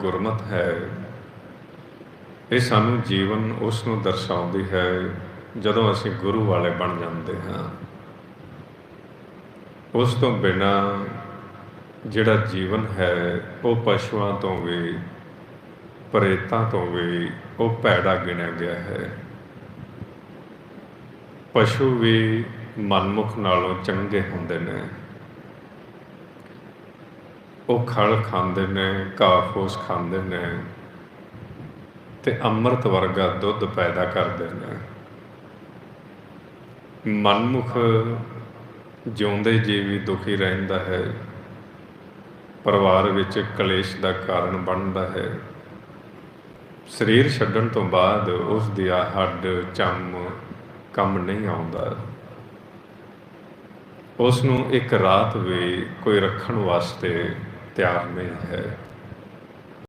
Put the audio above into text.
ਗੁਰਮਤ ਹੈ। ਇਹ ਸਾਨੂੰ ਜੀਵਨ ਉਸ ਨੂੰ ਦਰਸਾਉਂਦੀ ਹੈ, ਜਦੋਂ ਅਸੀਂ ਗੁਰੂ ਵਾਲੇ ਬਣ ਜਾਂਦੇ ਹਾਂ। ਉਸ ਤੋਂ ਬਿਨਾ ਜਿਹੜਾ ਜੀਵਨ ਹੈ, ਉਹ ਪਸ਼ੂਆਂ ਤੋਂ ਵੀ, ਪ੍ਰੇਤਾਂ ਤੋਂ ਵੀ, ਉਹ ਭੈੜਾ ਗਿਣਿਆ ਗਿਆ ਹੈ। ਪਸ਼ੂ ਵੀ ਮਨਮੁਖ ਨਾਲੋਂ ਚੰਗੇ ਹੁੰਦੇ ਨੇ। ਉਹ ਖਲ ਖਾਂਦੇ ਨੇ, ਘਾਹ ਫੂਸ ਖਾਂਦੇ ਨੇ ਤੇ ਅੰਮ੍ਰਿਤ ਵਰਗਾ ਦੁੱਧ ਪੈਦਾ ਕਰਦੇ ਨੇ। ਮਨਮੁਖ ਜਿਉਂਦੇ ਜੀ ਵੀ ਦੁਖੀ ਰਹਿੰਦਾ ਹੈ। ਪਰਿਵਾਰ ਵਿੱਚ ਕਲੇਸ਼ ਦਾ ਕਾਰਨ ਬਣਦਾ ਹੈ। ਸਰੀਰ ਛੱਡਣ ਤੋਂ ਬਾਅਦ ਉਸ ਦੀ ਹੱਡ, ਚੰਮ ਕੰਮ ਨਹੀਂ ਆਉਂਦਾ। ਉਸ ਨੂੰ ਇੱਕ ਰਾਤ ਵੀ ਕੋਈ ਰੱਖਣ ਵਾਸਤੇ ਤਿਆਰ ਨਹੀਂ ਹੈ